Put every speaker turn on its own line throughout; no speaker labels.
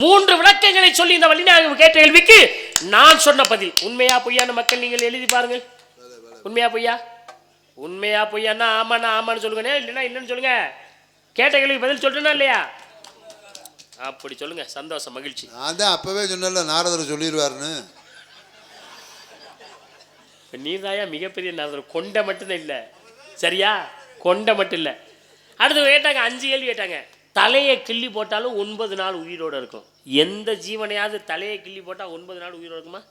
மூன்று விளக்கங்களை சொல்லி இந்த வள்ளிநாயகம் கேட்ட கேள்விக்கு நான் சொன்ன பதில். உண்மையா பொய்யான மக்கள் நீங்கள் எழுதி பாருங்கள். உண்மையா பொய்யா? உண்மையா பொய்யான்னா ஆமாண்ணா ஆமான்னு சொல்லுங்கண்ணே. இல்லைன்னா இல்லைன்னு சொல்லுங்க. கேட்ட கேள்விக்கு பதில் சொல்றேனா இல்லையா? அப்படி சொல்லுங்க. சந்தோஷம் மகிழ்ச்சி.
நான் தான் அப்பவே சொன்னேன்ல நாரதர் சொல்லிடுவாருன்னு.
நீர்தாயா? மிகப்பெரிய நாரதர். கொண்ட மட்டும்தான் இல்லை. சரியா? கொண்ட மட்டும் இல்லை. அடுத்து கேட்டாங்க அஞ்சு கேள்வி கேட்டாங்க. தலையை கிள்ளி போட்டாலும் ஒன்பது நாள் உயிரோடு இருக்கும். எந்த ஜீவனையாவது தலையை கிள்ளி போட்டால் ஒன்பது நாள் உயிரோடு இருக்குமா?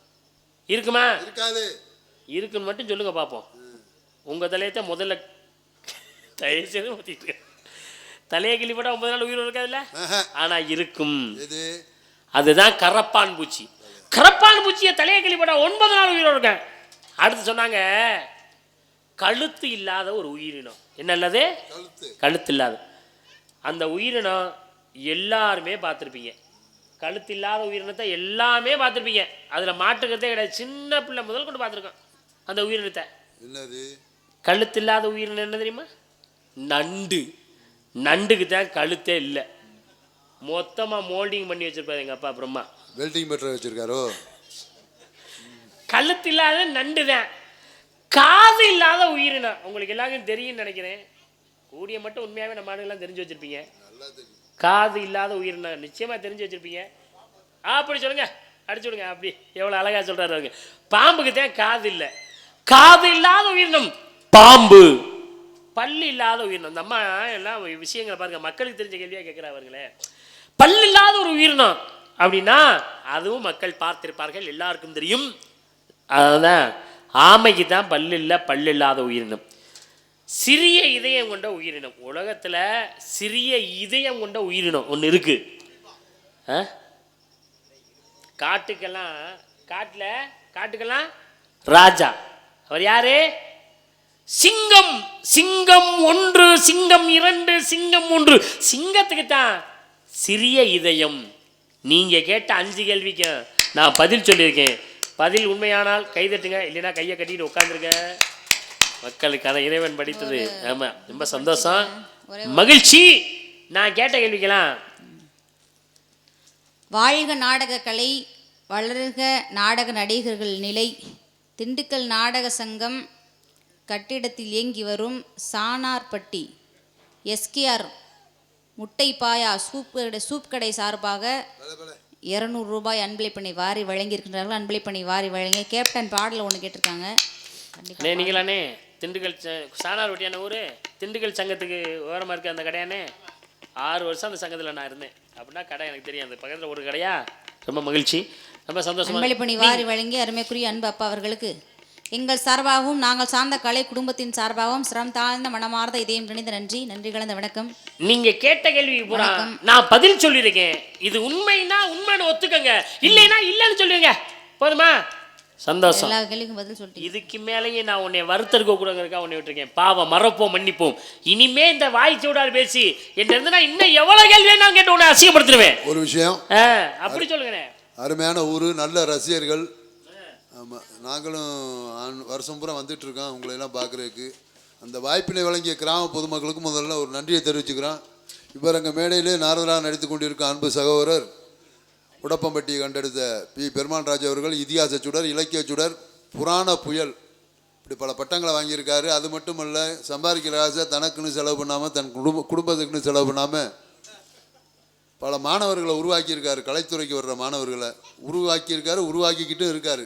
இருக்குமா?
இருக்காது.
இருக்குன்னு மட்டும் சொல்லுங்க பார்ப்போம் உங்கள் தலையத்தை முதல்ல தயவு செய்து ஊற்றிட்டு. தலையை கிள்ளி போட்டால் ஒன்பது நாள் உயிரோடு இருக்காதுல்ல. ஆனால் இருக்கும். அதுதான் கரப்பான் பூச்சி. கரப்பான் பூச்சியை தலையை கிள்ளி போட்டால் ஒன்பது நாள் உயிரோடு இருக்கேன். அடுத்து சொன்னாங்க கழுத்து இல்லாத ஒரு உயிரினம். என்ன
கழுத்து.
கழுத்து இல்லாத. அந்த உயிரினம் எல்லாருமே பார்த்துருப்பீங்க. கழுத்து இல்லாத உயிரினத்தை எல்லாமே பார்த்துருப்பீங்க. அதில் மாட்டுக்கிறதே கிடையாது. சின்ன பிள்ளை முதல் கொண்டு பார்த்துருக்கோம் அந்த உயிரினத்தை.
என்னது?
கழுத்து இல்லாத உயிரினம் என்ன தெரியுமா? நண்டு. நண்டுக்கு தான் கழுத்தே இல்லை. மொத்தமாக மோல்டிங் பண்ணி வச்சிருப்பாரு எங்கள் அப்பா பிரம்மா.
Welding better வச்சிருக்காரோ?
கழுத்து இல்லாத நண்டு தான் காது இல்லாத உயிரினம். உங்களுக்கு எல்லாருக்கும் தெரியும்னு நினைக்கிறேன். கூடிய மட்டும் உண்மையாகவே நம்ம ஆளுங்கெல்லாம் தெரிஞ்சு வச்சிருப்பீங்க. காது இல்லாத உயிரினம். நிச்சயமா தெரிஞ்சு வச்சிருப்பீங்க. அப்படி சொல்லுங்க. அடிச்சு விடுங்க அப்படி. எவ்வளோ அழகா சொல்றாரு அவருங்க பாம்புக்கு தான் காது இல்லை. காது இல்லாத உயிரினம். பாம்பு. பல்லு இல்லாத உயிரினம். இந்த அம்மா எல்லாம் விஷயங்களை பாருங்க மக்களுக்கு தெரிஞ்ச கேள்வியா கேட்குறாருங்களே பல்லு இல்லாத ஒரு உயிரினம் அப்படின்னா அதுவும் மக்கள் பார்த்திருப்பார்கள் எல்லாருக்கும் தெரியும். அதுதான் ஆமைக்கு தான் பல்லு இல்லை பல்லு இல்லாத உயிரினம். சிறிய இதயம் கொண்ட உயிரினம். உலகத்துல சிறிய இதயம் கொண்ட உயிரினம் ஒன்று இருக்கு. ஆ? காட்டுக்கெல்லாம் காட்டுல காட்டுக்கெல்லாம்? ராஜா. அவர் யாரு? சிங்கம் சிங்கம் ஒன்று சிங்கம் இரண்டு சிங்கம் மூன்று. சிங்கத்துக்கு தான் சிறிய இதயம். நீங்க கேட்ட அஞ்சு கேள்விக்கு நான் பதில் சொல்லியிருக்கேன். பதில் உண்மையானால் கைதட்டுங்க இல்லைன்னா கையை கட்டிட்டு உட்காந்துருங்க மக்களுக்கு அதை இறைவன் படித்தது. ஆமா ரொம்ப சந்தோஷம். மகிழ்ச்சி நான் கேட்ட கேள்விக்கலாம்
வாழ்க நாடக கலை வளர்க நாடக நடிகர்கள் நிலை. திண்டுக்கல் நாடக சங்கம் கட்டிடத்தில் இயங்கி வரும் சானார்பட்டி எஸ்கேஆர் முட்டை பாயா சூப் கடை சூப் கடை சார்பாக இரநூறு ரூபாய் அன்பளிப்பணி வாரி வழங்கியிருக்கின்றார்கள். அன்பளிப்பணி வாரி வழங்கி கேப்டன் பாடல ஒன்று கேட்டிருக்காங்க.
அண்ணே நீங்களாண்ணே திண்டுக்கல் ச- சாணார் ஒட்டியான ஊர் திண்டுக்கல் சங்கத்துக்கு ஓரமாக இருக்க அந்த கடையாண்ணே. ஆறு வருஷம் அந்த சங்கத்தில் நான் இருந்தேன். அப்படின்னா கடை எனக்கு தெரியும். அந்த பக்கத்தில் ஒரு கடையா? ரொம்ப மகிழ்ச்சி. ரொம்ப சந்தோஷமா
அன்பளிப்பணி வாரி வழங்கி அருமைக்குரிய அன்பு அப்பா அவர்களுக்கு. எங்கள் சார்பாகவும் நாங்கள் சார்ந்த கலை குடும்பத்தின் சார்பாகவும் சிரம் தாழ்ந்த மனமார்ந்த இதயம் நினைந்த நன்றி. நன்றி கலந்த வணக்கம்.
நீங்க கேட்ட கேள்விக்கு பூரா நான் பதில் சொல்லியிருக்கேன். இது உண்மைன்னா உண்மைன்னு ஒத்துக்கங்க. இல்லைன்னா இல்லைன்னு சொல்லுங்க போதுமா? சந்தோஷம்.
எல்லா கேள்விக்கும் பதில் சொல்லிட்டீங்க.
இதுக்கு மேலேயே நான் உன்னை வருத்தருக்க கூடங்கிறக்கா உன்னை விட்டுருக்கேன். பாவம் மறப்போம் மன்னிப்போம். இனிமே இந்த வாய் சூடால் பேசி. என்ன இருந்து நான் இன்னும் எவ்வளவு கேள்வி நான் கேட்டு உன்னை அசிங்கப்படுத்திடுவேன்.
ஒரு விஷயம்.
ஆ, அப்படி சொல்லுங்கண்ணே
அருமையான ஊர் நல்ல ரசிகர்கள். ஆமாம் நாங்களும் வருஷம் பூரா வந்துட்டு இருக்கோம். உங்களை எல்லாம் பார்க்குறதுக்கு. அந்த வாய்ப்பினை வழங்கிய கிராம பொதுமக்களுக்கு முதல்ல ஒரு நன்றியை தெரிவிச்சுக்கிறோம். இவர் அங்கே மேடையிலே நாரதராக நடித்து கொண்டிருக்கும் அன்பு சகோதரர் உடப்பம்பட்டியை கண்டெடுத்த பி. பெருமாள் ராஜ் அவர்கள் இதிகாச சுடர் இலக்கிய சுடர் புராண புயல். இப்படி பல பட்டங்களை வாங்கியிருக்காரு. அது மட்டும் இல்லை சம்பாதிக்கிற ஆசை தனக்குன்னு செலவு பண்ணாமல் தன் குடும்ப குடும்பத்துக்குன்னு செலவு பண்ணாமல் பல மாணவர்களை உருவாக்கியிருக்காரு. கலைத்துறைக்கு வர்ற மாணவர்களை உருவாக்கியிருக்காரு உருவாக்கிக்கிட்டும் இருக்கார்.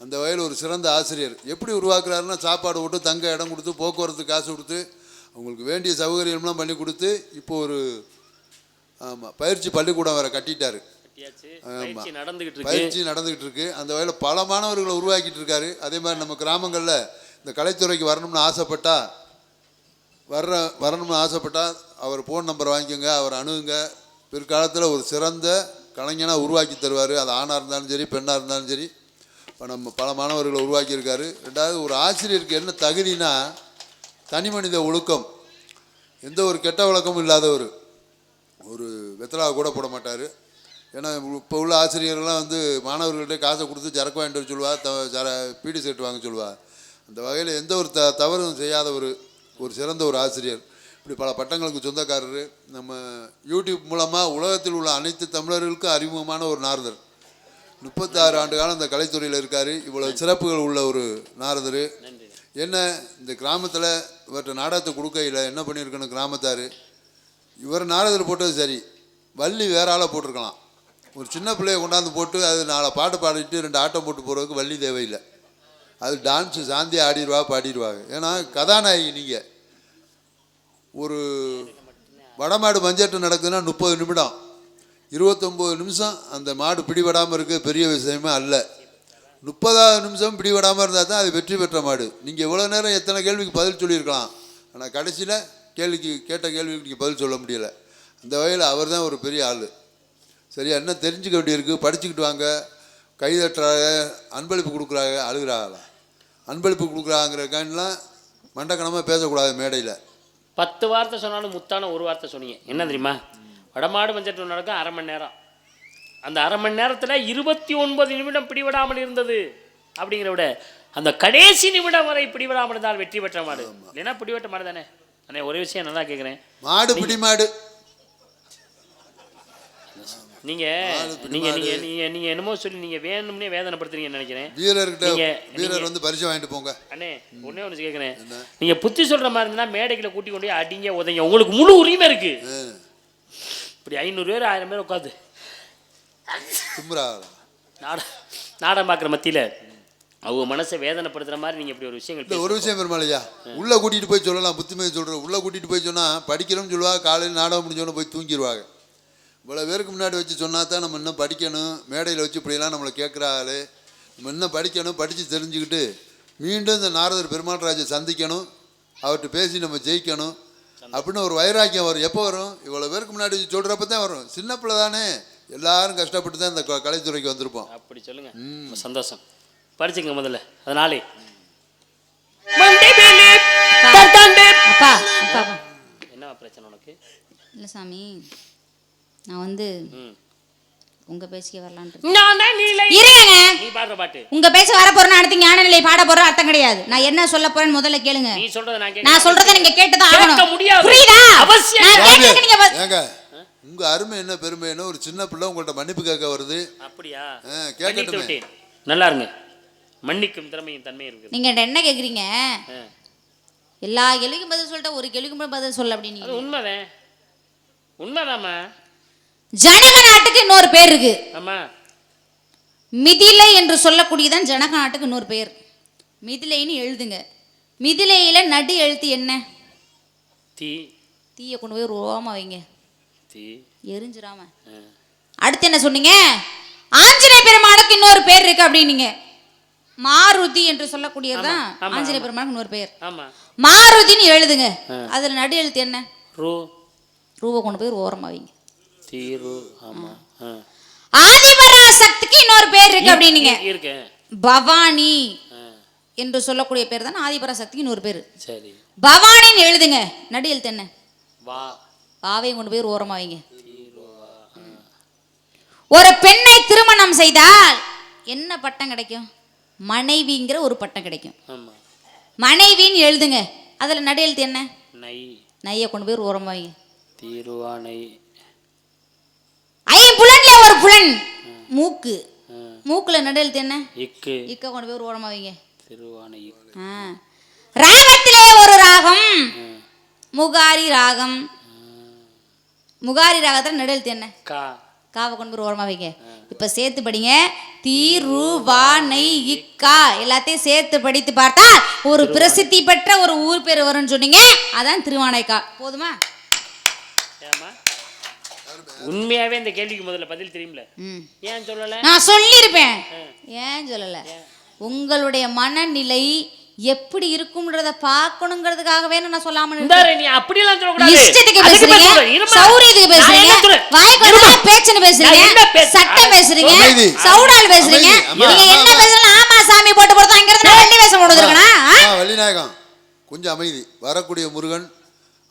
அந்த வகையில் ஒரு சிறந்த ஆசிரியர். எப்படி உருவாக்குறாருன்னா சாப்பாடு போட்டு தங்க இடம் கொடுத்து போக்குவரத்து காசு கொடுத்து அவங்களுக்கு வேண்டிய சௌகரியம்லாம் பண்ணி கொடுத்து இப்போ ஒரு ஆமாம் பயிற்சி பள்ளிக்கூடம் வேறு கட்டிட்டாரு.
பயிற்சி நடந்துகிட்டு இருக்கு.
அந்த வகையில் பல மாணவர்களை உருவாக்கிட்டு இருக்காரு. அதே மாதிரி நம்ம கிராமங்களில் இந்த கலைத்துறைக்கு வரணும்னு ஆசைப்பட்டா வர்ற வரணும்னு ஆசைப்பட்டா அவர் ஃபோன் நம்பர் வாங்கிக்கோங்க அவர் அணுகுங்க. பிற்காலத்தில் ஒரு சிறந்த கலைஞனாக உருவாக்கி தருவார். அது ஆணாக இருந்தாலும் சரி பெண்ணாக இருந்தாலும் சரி. இப்போ நம்ம பல மாணவர்களை உருவாக்கியிருக்காரு. ரெண்டாவது ஒரு ஆசிரியருக்கு என்ன தகுதினா தனி மனித ஒழுக்கம். எந்த ஒரு கெட்ட வழக்கமும் இல்லாதவர். ஒரு வெத்தலா கூட போட மாட்டார். ஏன்னா இப்போ உள்ள ஆசிரியர்கள்லாம் வந்து மாணவர்கள்ட்ட காசை கொடுத்து சரக்கு வாங்கிட்டு வர சொல்லுவா த சர பீடி செட் வாங்க சொல்லுவா. அந்த வகையில் எந்த ஒரு த தவறும் செய்யாத ஒரு ஒரு சிறந்த ஒரு ஆசிரியர். இப்படி பல பட்டங்களுக்கு சொந்தக்காரர். நம்ம யூடியூப் மூலமாக உலகத்தில் உள்ள அனைத்து தமிழர்களுக்கும் அறிமுகமான ஒரு நாரதர். முப்பத்தாறு ஆண்டு காலம் இந்த கலைத்துறையில் இருக்கார். இவ்வளவு சிறப்புகள் உள்ள ஒரு நாரதர். என்ன இந்த கிராமத்தில் இவர்கிட்ட நாடகத்தை கொடுக்கையில் என்ன பண்ணியிருக்கணும் கிராமத்தார்? இவர் நாரதர் போட்டது சரி. வள்ளி வேற ஆளை போட்டிருக்கலாம். ஒரு சின்ன பிள்ளைய கொண்டாந்து போட்டு அது நாலு பாட்டு பாடிட்டு ரெண்டு ஆட்டம் போட்டு போகிறதுக்கு வள்ளி தேவையில்லை. அது டான்ஸு சாந்தி ஆடிடுவா பாடிடுவாங்க. ஏன்னா கதாநாயகி நீங்கள் ஒரு வடமாடு மஞ்சட்டு நடக்குதுன்னா முப்பது நிமிடம். இருபத்தொம்போது நிமிஷம் அந்த மாடு பிடிபடாமல் இருக்க பெரிய விஷயமே அல்ல. முப்பதாவது நிமிஷம் பிடிபடாமல் இருந்தால் தான் அது வெற்றி பெற்ற மாடு. நீங்கள் இவ்வளோ நேரம் எத்தனை கேள்விக்கு பதில் சொல்லியிருக்கலாம். ஆனால் கடைசியில் கேள்விக்கு கேட்ட கேள்விக்கு நீங்கள் பதில் சொல்ல முடியல. அந்த வகையில் அவர் தான் ஒரு பெரிய ஆள். சரியா என்ன தெரிஞ்சுக்க வேண்டியிருக்கு? படிச்சுக்கிட்டு வாங்க. கை தட்டுறாங்க அன்பளிப்பு கொடுக்குறாங்க அழுகிறாங்களா அன்பளிப்பு கொடுக்குறாங்கிறக்கான்லாம் மண்டக்கணமாக பேசக்கூடாது மேடையில்.
பத்து வார்த்தை சொன்னாலும் முத்தான ஒரு வார்த்தை சொன்னீங்க. என்ன தெரியுமா? வடமாடு மஞ்சட்டு நடக்கும் அரை மணி நேரம். அந்த அரை மணி நேரத்தில் இருபத்தி ஒன்பது நிமிடம் பிடிபடாமல் இருந்தது அப்படிங்கிற விட அந்த கடைசி நிமிடம் வரை பிடிபடாமல் இருந்தால் வெற்றி பெற்ற மாடு. இல்லைன்னா பிடிபட்ட மாடு தானே? அண்ணே ஒரே விஷயம் நல்லா கேட்குறேன்
மாடு பிடி மாடு
நீங்க நீங்க நீங்க நீங்க நீங்க என்னமோ சொல்லி நீங்க வேணும்னே வேதனைப்படுத்துறீங்கன்னு நினைக்கிறேன்.
வீரர்கிட்ட வீரர் வந்து பரிசு வாங்கிட்டு போங்க.
அண்ணே ஒண்ணே ஒன்று கேட்குறேன் நீங்க புத்தி சொல்ற மாதிரி இருந்தா மேடைக்குள்ள கூட்டி கொண்டு அடிங்க உதைங்க. உங்களுக்கு முழு உரிமை இருக்கு.
ஆ,
இப்படி ஐநூறு பேர் ஆயிரம் பேர் உட்காந்து
திமிரா
நாட நாடகம் பார்க்குற மத்தியில அவங்க மனசை வேதனைப்படுத்துற மாதிரி நீங்க இப்படி ஒரு விஷயங்கள்
ஒரு விஷயம் பெருமாளையா உள்ளே கூட்டிகிட்டு போய் சொல்லலாம் புத்திமதி சொல்கிறேன் உள்ளே கூட்டிகிட்டு போய் சொன்னால் படிக்கிறோம்னு சொல்லுவாங்க காலையில் நாடகம் முடிஞ்சோன்னு போய் தூங்கிடுவாங்க இவ்வளோ பேருக்கு முன்னாடி வச்சு சொன்னா தான் நம்ம இன்னும் படிக்கணும். மேடையில் வச்சு இப்படியெல்லாம் நம்மளை கேட்குற ஆளு. நம்ம இன்னும் படிக்கணும் படித்து தெரிஞ்சுக்கிட்டு மீண்டும் இந்த நாரதர் பெருமாள்ராஜை சந்திக்கணும். அவர்கிட்ட பேசி நம்ம ஜெயிக்கணும். அப்படின்னு ஒரு வைராக்கியம் வரும். எப்போ வரும்? இவ்வளோ பேருக்கு முன்னாடி வச்சு சொல்கிறப்ப தான் வரும். சின்ன பிள்ளை தானே. எல்லாரும் கஷ்டப்பட்டு தான் இந்த க- கலைத்துறைக்கு வந்திருப்போம்.
அப்படி சொல்லுங்க. சந்தோஷம். படிச்சுங்க முதல்ல. அதனாலே என்ன பிரச்சனை உனக்கு?
இல்லை சாமி. நான் வந்து. உங்க பேச்சுக்கே
நிலை
இருங்க.
நீ பாடுற பாட்டு.
உங்க பேச்ச வர போறேன்னு அடுத்து ஞான நிலை பாட போற அர்த்தம் கிடையாது. நான் என்ன சொல்ல போறேன்னு முதல்ல கேளுங்க.
நீ சொல்றத நான்
நான் சொல்றதை நீங்க கேட்டுதான்
கேட்க
ஆகணும்.
முடியாது.
புரியுதா?
அவசியம்.
நான் கேட்கறதுக்கு நீங்க
ஏங்க உங்க அருமை என்ன பெருமை என்ன? ஒரு சின்ன பிள்ளை உங்கள்ட்ட மன்னிப்பு கேட்க வருது.
அப்படியா?
கேட்கட்டுமே.
நல்லா இருங்க. மன்னிக்கும் திறமையும் தன்மை இருக்கு
நீங்க என்ன கேக்குறீங்க. எல்லா கேள்விக்கும் பதில் சொல்லிட்டு ஒரு கேள்விக்கு மட்டும் பதில் சொல்ல அப்படின்னு
அது உண்மைதான். உண்மைதாம்மா.
ஜனக நாட்டுக்கு இன்னொரு பேர் இருக்கு. மிதிலை என்று சொல்லக்கூடியதான் ஜனக நாட்டுக்கு இன்னொரு பேர். மிதிலைன்னு எழுதுங்க. மிதிலையில நடு எழுத்து என்ன?
தீ.
தீயை கொண்டு போய் ஓரமா வைங்க. எரிஞ்சிராம. அடுத்து என்ன சொன்னீங்க? ஆஞ்சநேய பெருமானுக்கு இன்னொரு பேர் இருக்கு அப்படின்னீங்க. மாருதி என்று சொல்லக்கூடியதுதான் ஆஞ்சநேய
ஆமா.
பெருமானுக்கு இன்னொரு பேர். மாருதின்னு எழுதுங்க. அதுல நடு எழுத்து என்ன?
ரூ.
ரூபா கொண்டு போய் ஓரமா வைங்க.
தீரு ஆமா.
ஆதிபராசக்திக்கு இன்னொரு பேர் இருக்கு அப்படின்னீங்க.
இருக்கு-
பவானி என்று சொல்லக்கூடிய பேர் தான் ஆதிபராசக்திக்கு இன்னொரு பேர்.
சரி.
பவானின்னு எழுதுங்க நடு எழுத்து என்ன?
வா.
பாவையும் கொண்டு போய் ஓரமா வைங்க. ஒரு பெண்ணை திருமணம் செய்தால் என்ன பட்டம் கிடைக்கும்? மனைவிங்கிற ஒரு பட்டம் கிடைக்கும். மனைவின்னு எழுதுங்க அதுல நடு எழுத்து என்ன?
நை
நையை கொண்டு போய் ஒரு ஓரமா
தீருவானை
ஐம்புலன்ல ஒரு புலன். மூக்கு. மூக்குல நடு எழுத்து என்ன?
இக்கு.
இக்க கொண்டு போய் ஒரு ஓரமா வைங்க.
திருவானை.
ராகத்திலே ஒரு ராகம். முகாரி ராகம். முகாரி ராகத்துல நடு எழுத்து என்ன?
கா.
காவை கொண்டு போய் ஒரு ஓரமா வைங்க. இப்ப சேர்த்து படிங்க. தீரு வா நெய் இக்கா. எல்லாத்தையும் சேர்த்து படித்து பார்த்தா ஒரு பிரசித்தி பெற்ற ஒரு ஊர் பேர் வரும்னு சொன்னீங்க. அதான் திருவானைக்கா போதுமா?
ஏமா உண்மையாவே இந்த கேள்விக்கு முதல்ல பதில் தெரியும்ல? ஏன் சொல்லல?
நான் சொல்லியிருப்பேன். ஏன் சொல்லல? உங்களுடைய மனநிலை எப்படி இருக்கும்ன்றத பார்க்கணுங்கிறதுக்காகவே நான் சொல்லாம இஷ்டத்துக்கு பேசுறீங்க. சௌரியத்துக்கு
நான்
பேசுறீங்க? வாய்க்கு பேசுறீங்க.
பேச-
சட்டம் பேசுறீங்க. சவுடால் பேசுறீங்க. நீங்க என்ன. பேசலாம் ஆமா சாமி போட்டு போடுறதுக்கனா
ஆ, வள்ளிநாயகம் கொஞ்சம் அமைதி. வரக்கூடிய முருகன்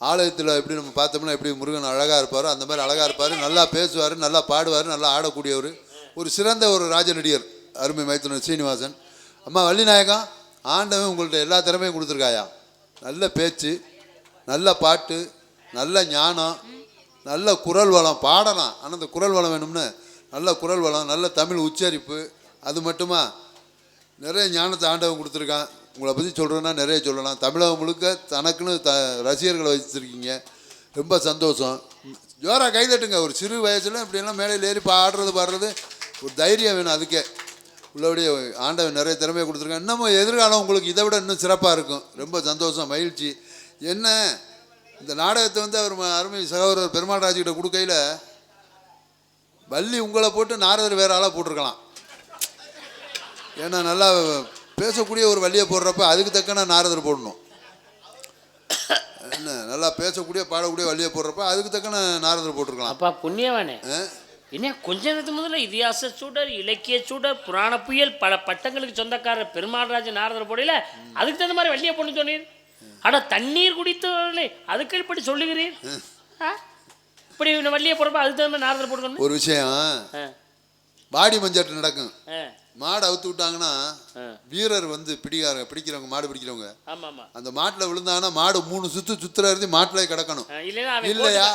ஆலயத்தில் எப்படி நம்ம பார்த்தோம்னா எப்படி முருகன் அழகாக இருப்பார் அந்த மாதிரி அழகாக இருப்பார். நல்லா பேசுவார் நல்லா பாடுவார் நல்லா ஆடக்கூடியவர். ஒரு சிறந்த ஒரு ராஜ நடிகர் அருமை மைத்துனர் சீனிவாசன். அம்மா வள்ளிநாயகம் ஆண்டவன் உங்கள்கிட்ட எல்லா திறமையும் கொடுத்துருக்காயா? நல்ல பேச்சு நல்ல பாட்டு நல்ல ஞானம் நல்ல குரல் வளம் பாடலாம். ஆனால் அந்த குரல் வளம் வேணும்னு நல்ல குரல் வளம் நல்ல தமிழ் உச்சரிப்பு. அது மட்டுமா? நிறைய ஞானத்தை ஆண்டவன் கொடுத்துருக்கான். உங்களை பற்றி சொல்கிறேன்னா நிறைய சொல்லலாம். தமிழகம் முழுக்க தனக்குன்னு த ரசிகர்களை வச்சுருக்கீங்க. ரொம்ப சந்தோஷம். ஜோராக கைதட்டுங்க ஒரு சிறு வயசில் இப்படியெல்லாம் மேடையில் ஏறி பாடுறது பாடுறது ஒரு தைரியம் வேணும் அதுக்கே. உள்ளபடியே ஆண்டவன் நிறைய திறமையை கொடுத்துருக்காங்க இன்னமும் எதிர்காலம் உங்களுக்கு இதை விட இன்னும் சிறப்பாக இருக்கும். ரொம்ப சந்தோஷம் மகிழ்ச்சி. என்ன இந்த நாடகத்தை வந்து அவர் அருமை சகோதரர் பெருமாள் ராஜுகிட்ட கொடுக்கையில் வள்ளி உங்களை போட்டு நாரதர் வேற ஆளாக போட்டிருக்கலாம். ஏன்னா நல்லா பேசக்கூடிய ஒரு வழியை போடுறப்ப அதுக்கு தக்கன நாரதர் போடணும். என்ன நல்லா பேசக்கூடிய பாடக்கூடிய வழியை போடுறப்ப அதுக்கு தக்கன நாரதர் போட்டிருக்கலாம்.
அப்பா புண்ணியவானே? என்ன கொஞ்ச நேரத்துக்கு முதல்ல இதிகாச சூடர் இலக்கிய சூடர் புராண புயல் பல பட்டங்களுக்கு சொந்தக்காரர் பெருமாள்ராஜ நாரதர் போடையில அதுக்கு தகுந்த மாதிரி வள்ளிய பொண்ணு சொன்னீர். ஆனா தண்ணீர் குடித்தவர்களே அதுக்கு இப்படி சொல்லுகிறீர்? இப்படி வள்ளிய போடுறப்ப அதுக்கு தகுந்த நாரதர் போட்டுக்கணும்
ஒரு விஷயம். வாடி மஞ்சாட்டு நடக்கும். மாடு அவுத்து விட்டாங்கன்னா. வீரர் வந்து பிடிக்கார பிடிக்கிறவங்க மாடு பிடிக்கிறவங்க. அந்த மாட்டில் விழுந்தாங்கன்னா மாடு மூணு சுத்து சுத்துற இருந்து மாட்டிலே கிடக்கணும். இல்லையா?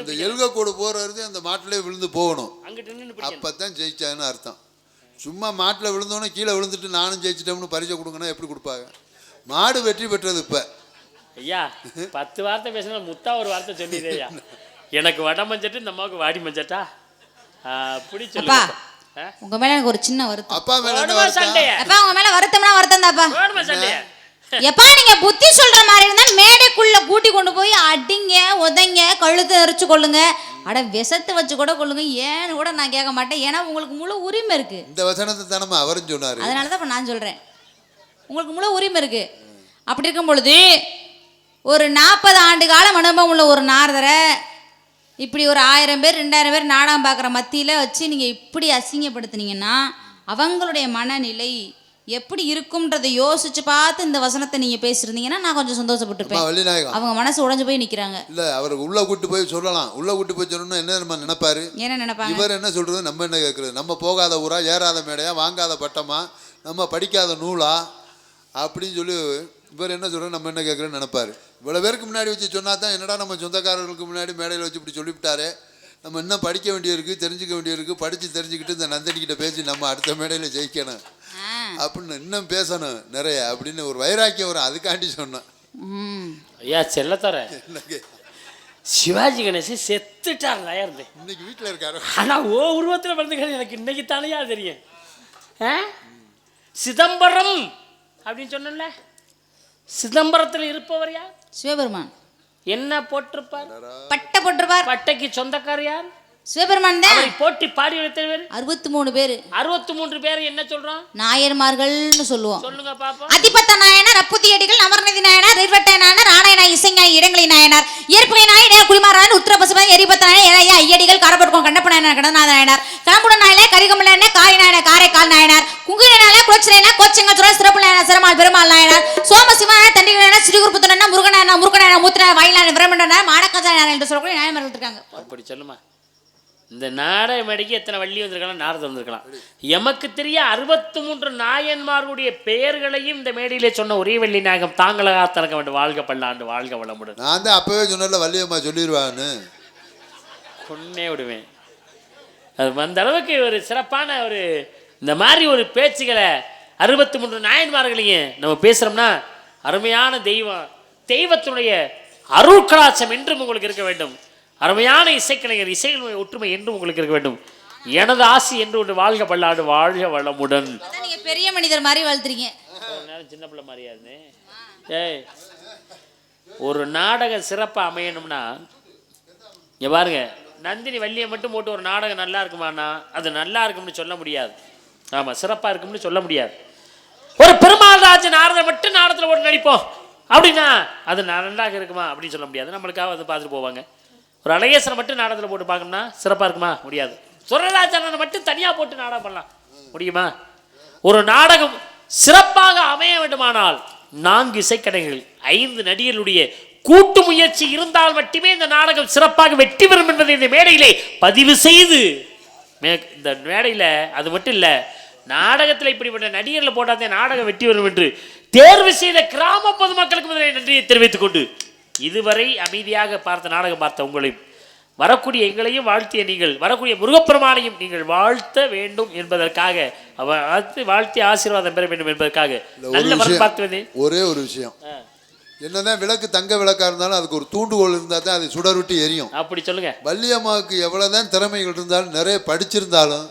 அந்த எல்க கோடு இருந்து அந்த மாட்டிலே விழுந்து போகணும்.
அங்கிட்டு நின்று பிடிக்கணும்.
அப்போ தான் ஜெயிச்சான்னு அர்த்தம். சும்மா மாட்டில் விழுந்தோன்னே கீழே விழுந்துட்டு நானும் ஜெயிச்சிட்டோம்னு பரிசை கொடுங்கன்னா எப்படி கொடுப்பாங்க? மாடு வெற்றி பெற்றது இப்போ.
ஐயா பத்து வார்த்தை பேசினா முத்தா ஒரு வார்த்தை சொல்லிதே ஐயா எனக்கு வட மஞ்சட்டு இந்த அம்மாவுக்கு வாடி மஞ்சட்டா? அப்படி?
உங்க மேல எனக்கு ஒரு சின்ன வருத்தம்.
அப்பா மேல என்ன வருத்தம்?
சண்டைய?
அப்பா உங்க மேல வருத்தம்னா வருத்தம் தாப்பா
போடுமா சண்டைய
எப்பா நீங்க புத்தி சொல்ற மாதிரி இருந்தா மேடைக்குள்ள கூட்டி கொண்டு போய் அடிங்க உதைங்க கழுத்தை எரிச்சு கொள்ளுங்க. அட விஷத்தை வச்சு கூட கொள்ளுங்க. ஏன்னு கூட நான் கேட்க மாட்டேன். ஏன்னா உங்களுக்கு முழு உரிமை இருக்கு.
இந்த வசனத்தை தானம்மா அவரும் சொன்னார்.
அதனால தான் இப்போ நான் சொல்கிறேன் உங்களுக்கு முழு உரிமை இருக்கு. அப்படி இருக்கும் பொழுது ஒரு நாற்பது ஆண்டு காலம் அனுபவம் உள்ள ஒரு நாரதரை இப்படி ஒரு ஆயிரம் பேர் ரெண்டாயிரம் பேர் நாடகம் பார்க்குற மத்தியில் வச்சு நீங்கள் இப்படி அசிங்கப்படுத்துனீங்கன்னா அவங்களுடைய மனநிலை எப்படி இருக்கும்ன்றதை யோசிச்சு பார்த்து இந்த வசனத்தை நீங்கள் பேசியிருந்தீங்கன்னா நான் கொஞ்சம்
அம்மா
சந்தோஷப்பட்டிருப்பேன்
வள்ளிநாயகம்
அவங்க மனசு உடைஞ்சு போய் நிற்கிறாங்க
இல்லை அவருக்கு உள்ள கூட்டு போய் சொல்லலாம். உள்ள கூட்டு போய் சொல்லணும்னா என்ன நம்ம நினைப்பாரு?
என்ன நினைப்பாங்க?
இவர் என்ன சொல்றது? நம்ம என்ன கேட்குறது நம்ம போகாத ஊரா ஏறாத மேடையா வாங்காத பட்டமா நம்ம படிக்காத நூலா? அப்படின்னு சொல்லி இவர் என்ன சொல்றது நம்ம என்ன கேட்குறேன்னு நினைப்பாரு. இவ்வளோ பேருக்கு முன்னாடி வச்சு சொன்னா தான் என்னடா நம்ம சொந்தக்காரர்களுக்கு முன்னாடி மேடையில் வச்சு இப்படி சொல்லிவிட்டாரு? நம்ம இன்னும் படிக்க வேண்டியிருக்கு தெரிஞ்சுக்க வேண்டியிருக்கு படித்து தெரிஞ்சுக்கிட்டு இந்த நந்தனிக்கிட்ட பேசி நம்ம அடுத்த மேடையில் ஜெயிக்கணும். அப்படின்னு இன்னும் பேசணும் நிறைய அப்படின்னு ஒரு வைராக்கியம் வரும். அதுக்காண்டி சொன்னேன்.
ம்.
ஐயா செல்லத்தர. சிவாஜி கணேசன் செத்துட்டார் நயர்ந்து
இன்னைக்கு வீட்டில் இருக்காரு?
ஆனா ஓ உருவத்தில் பிறந்துக்கிறது எனக்கு இன்னைக்கு தானையா தெரியும்? சிதம்பரம் அப்படின்னு சொன்னல சிதம்பரத்தில் இருப்பவர் யார்?
சிவபெருமான்.
என்ன போட்டிருப்பார்?
பட்டை போட்டிருப்பார்.
பட்டைக்கு சொந்தக்கார் யார்?
சிவபெருமான் தான்.
போட்டி பாடி வைத்தவர்
அறுபத்தி மூணு பேர்.
அறுபத்தி மூன்று பேர் என்ன சொல்றோம்?
நாயர்மார்கள்னு சொல்லுவோம்.
சொல்லுங்க பாப்போம்.
அதிபத்த நாயனார் அப்புதியடிகள் அமர்நதி நாயனார் இருவட்டை நாயனார் ஆணையனா இசைஞாய் இடங்களை நாயனார். ஏற்பகை நாயனார் குடிமாறான் உத்தரபசுபதி எரிபத்த நாயனார் ஐயடிகள் கரப்பட்டுக்கும் கண்டப்ப நாயனார் கடநாத நாயனார். கணம்புட நாயனே கரிகமல் நாயனே காரி நாயனார் காரைக்கால் நாயனார். குங்குர நாயனார் குலச்சிரேனா கோச்சங்க சுரேஷ் சிறப்பு நாயனார் சிரமால் பெருமாள் நாயனார். சோமசிவனான தண்டிகள் நாயனார் ஸ்ரீகுருபுத்தனா முருகனாயனா முருகனாயனா மூத்தனாயனா வாயிலான விரமண்டனார் மாடக்கஜ நாயனார் என்று சொல்லக்கூடிய நாயன்மார்கள் இருக்காங்க.
அப்படி சொல்லுமா? இந்த நாடக மேடைக்கு எத்தனை வள்ளி வந்திருக்கலாம் நாரதம் வந்திருக்கலாம். எமக்கு தெரிய அறுபத்து மூன்று நாயன்மார்களுடைய பெயர்களையும் இந்த மேடையிலே சொன்ன ஒரே வள்ளி நாயகம் தாங்களாக தனக்க வேண்டும் வாழ்க பல்லாண்டு வாழ்க வளமுடன்.
நான் தான் அப்போவே சொன்னேன்ல வள்ளியம்மா சொல்லிடுவான்னு
கொன்னே விடுவேன். அது அந்த அளவுக்கு ஒரு சிறப்பான ஒரு இந்த மாதிரி ஒரு பேச்சுகளை அறுபத்தி மூன்று நாயன்மார்களையும் நம்ம பேசுகிறோம்னா அருமையான தெய்வம் தெய்வத்தினுடைய அருள் கலாச்சம் என்றும் உங்களுக்கு இருக்க வேண்டும். அருமையான இசைக்கலைஞர் இசைகளுடைய ஒற்றுமை என்றும் உங்களுக்கு இருக்க வேண்டும். எனது ஆசி என்று ஒன்று வாழ்க பல்லாண்டு வாழ்க வளமுடன்.
நீங்க பெரிய மனிதர் மாதிரி
நேரம் சின்ன பிள்ளை மாதிரியா இருந்தேன் ஏய் ஒரு நாடகம் சிறப்பாக அமையணும்னா இங்க பாருங்க நந்தினி வள்ளியை மட்டும் போட்டு ஒரு நாடகம் நல்லா இருக்குமானா அது நல்லா இருக்கும்னு சொல்ல முடியாது. ஆமாம் சிறப்பாக இருக்கும்னு சொல்ல முடியாது. ஒரு பெருமாள் ராஜ நாரதை மட்டும் நாடகத்தில் போட்டு நடிப்போம். அப்படின்னா அது நன்றாக இருக்குமா? அப்படின்னு சொல்ல முடியாது. நம்மளுக்காக வந்து பார்த்துட்டு போவாங்க. ஒரு அழகேசனை மட்டும் நாடகத்தில் போட்டு பார்க்கணும்னா சிறப்பாக இருக்குமா? முடியாது. சுரலாச்சாரனை மட்டும் தனியாக போட்டு நாடகம் பண்ணலாம். முடியுமா? ஒரு நாடகம் சிறப்பாக அமைய வேண்டுமானால் நான்கு இசைக்கடைகள் ஐந்து நடிகர்களுடைய கூட்டு முயற்சி இருந்தால் மட்டுமே இந்த நாடகம் சிறப்பாக வெற்றி பெறும் என்பதை இந்த மேடையிலே பதிவு செய்து மே- இந்த மேடையில் அது மட்டும் இல்லை நாடகத்தில் இப்படிப்பட்ட நடிகர்களை போட்டாதே நாடகம் வெற்றி வரும் என்று தேர்வு செய்த கிராம பொதுமக்களுக்கு முதலில் நன்றியை தெரிவித்துக் கொண்டு இதுவரை அமைதியாக பார்த்த நாடகம் பார்த்த உங்களை வரக்கூடிய எங்களையும் வாழ்த்திய நீங்கள் வரக்கூடிய முருகப்பெருமானையும் நீங்கள் வாழ்த்த வேண்டும் என்பதற்காக வாழ்த்து ஆசீர்வாதம் பெற வேண்டும் என்பதற்காக. நல்ல பார்த்து
ஒரே ஒரு விஷயம். என்னதான் விளக்கு தங்க விளக்கா இருந்தாலும் அதுக்கு ஒரு தூண்டுகோல் இருந்தால் தான் அது சுடர் விட்டு எரியும்.
அப்படி சொல்லுங்க.
வள்ளியம்மாவுக்கு எவ்வளவுதான் திறமைகள் இருந்தாலும் நிறைய படிச்சிருந்தாலும்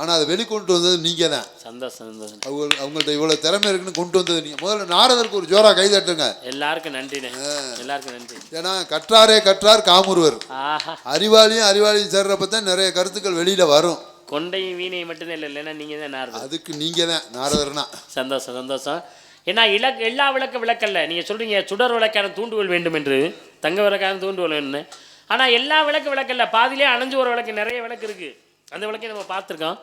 ஆனால் அதை வெளிக்கொண்டு வந்தது நீங்கள் தான்
சந்தோஷம் சந்தோஷம்.
அவங்க அவங்கள்ட்ட இவ்வளோ திறமை இருக்குன்னு கொண்டு வந்தது நீங்கள் முதல்ல நாரதற்கு ஒரு ஜோரா கை தட்டுங்க.
எல்லாருக்கும் நன்றிண்ணே. எல்லாருக்கும் நன்றி.
ஏன்னா கற்றாரே கற்றார் காமுருவர். அறிவாளியும் அறிவாளியும் சேர்றப்ப தான் நிறைய கருத்துக்கள் வெளியில் வரும்.
கொண்டையும் வீணையும் மட்டும்தான் இல்லை இல்லைன்னா நீங்கள் தான் நாரது
அதுக்கு நீங்கள் தான் நாரதர்னா.
சந்தோஷம் சந்தோஷம். ஏன்னா இலக்கு எல்லா விளக்க விளக்கல்ல. நீங்கள் சொல்கிறீங்க சுடர் விளக்கான தூண்டுகோல் வேண்டும் என்று தங்க விளக்கான தூண்டுகோல் வேணும்னு. ஆனால் எல்லா விளக்கு விளக்கல்ல. பாதியிலே அணைஞ்சு ஒரு விளக்கு நிறைய விளக்கு இருக்குது அந்த விளக்கை நம்ம பார்த்துருக்கோம்.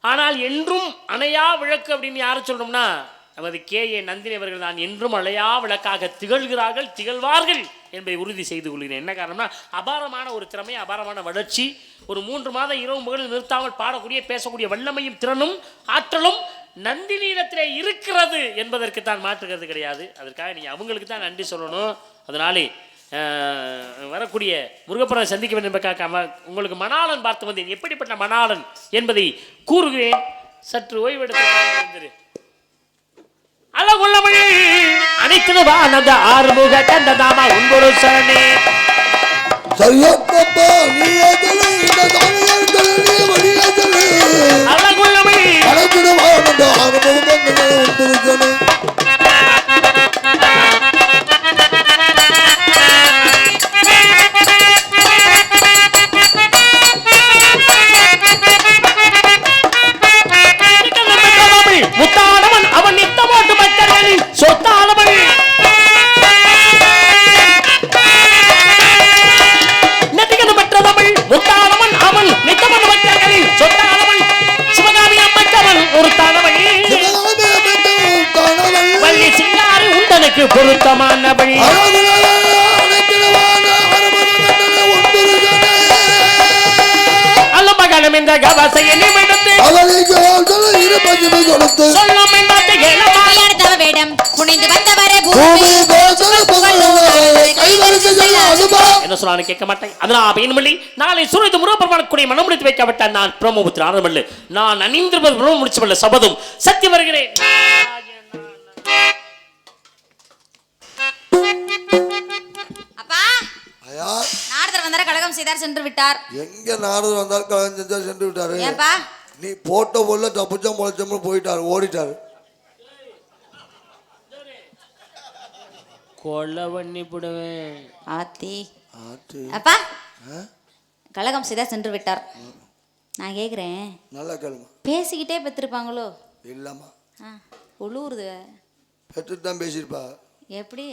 ஆனால் என்றும் அணையா விளக்கு அப்படின்னு யாரை சொல்கிறோம்னா நமது கே. ஏ. நந்தினி அவர்கள் தான் என்றும் அழையா விளக்காக திகழ்கிறார்கள் திகழ்வார்கள் என்பதை உறுதி செய்து கொள்கிறேன். என்ன காரணம்னா அபாரமான ஒரு திறமை அபாரமான வளர்ச்சி ஒரு மூன்று மாத இரவு முகலில் நிறுத்தாமல் பாடக்கூடிய பேசக்கூடிய வல்லமையும் திறனும் ஆற்றலும் நந்தினியிடத்திலே இருக்கிறது என்பதற்கு தான் மாற்றுகிறது கிடையாது. அதற்காக நீங்கள் அவங்களுக்கு தான் நன்றி சொல்லணும். அதனாலே வரக்கூடிய முருகப்பனை சந்திக்க வேண்டும் என்பதற்காக உங்களுக்கு மணாளன் பார்த்து வந்தேன். எப்படிப்பட்ட மணாளன் என்பதை கூறுகிறேன். சற்று ஓய்வெடுத்து அழகுள்ளமணி அனைத்துவா அந்த ஆறுமுக கந்ததாமா உன்பொரு சரணே.
சொல்லப்பப்பா நீ எதிரே இந்த தானியர் கல்வி வழியதிரே
அழகுள்ளமணி அழகுடவா அந்த ஆறுமுக கந்ததாமா உன்பொரு சரணே சொல்லும் இந்த திகழமாய்
கல்யாணத்தவ வேடம் புனைந்து வந்தவரே
பூமி.
என்ன சொன்னாலும் கேட்க மாட்டேன். அதனால் பயனுமில்லை நாளை சூரியத்து முருகப்பெருமானுக்குரிய மனம் முடித்து வைக்கப்பட்ட நான் பிரம்மபுத்திர ஆனந்தமல்ல நான் அணிந்திருப்பது பிரம்ம முடிச்சவல்ல சபதம். சத்திய வருகிறேன்.
நாரதர் வந்தார கழகம் செய்தார் சென்று விட்டார்.
எங்க நாரதர் வந்தாலும் கல்யாணம் செஞ்சா சென்று விட்டாரு.
ஏன்பா?
நீ போட்ட போல தப்புச்சம் முளைச்சோம்னு போயிட்டாரு ஓடிட்டாரு.
கொலை பண்ணி போடுவேன்.
ஆத்தி.
ஆட்டு
அப்பா கழகம் செய்தார் சென்று விட்டார். நான் கேட்குறேன்
நல்லா கேளுமா.
பேசிக்கிட்டே பெற்றிருப்பாங்களோ
இல்லம்மா.
ஆ உழுவுறுது.
பெற்றுட்டு தான் பேசியிருப்பா.
எப்படி?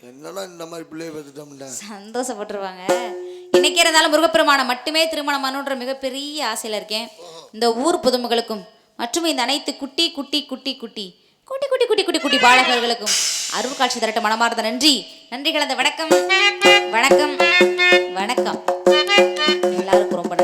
என்னடா இந்த மாதிரி பிள்ளைய பெற்றுட்டோம்டா
சந்தோஷப்பட்டுருவாங்க. இன்னைக்கு இருந்தாலும் முருகப்பெருமானை மட்டுமே திருமணம் பண்ணுன்ற மிகப்பெரிய ஆசையில் இருக்கேன். இந்த ஊர் பொதுமக்களுக்கும் மற்றும் இந்த அனைத்து குட்டி குட்டி குட்டி குட்டி குட்டி குட்டி குட்டி குட்டி குட்டி பாலகர்களுக்கும் அருள் காட்சி தரட்ட மனமார்ந்த நன்றி. நன்றி கலந்த வணக்கம். வணக்கம். வணக்கம். எல்லாருக்கும் ரொம்ப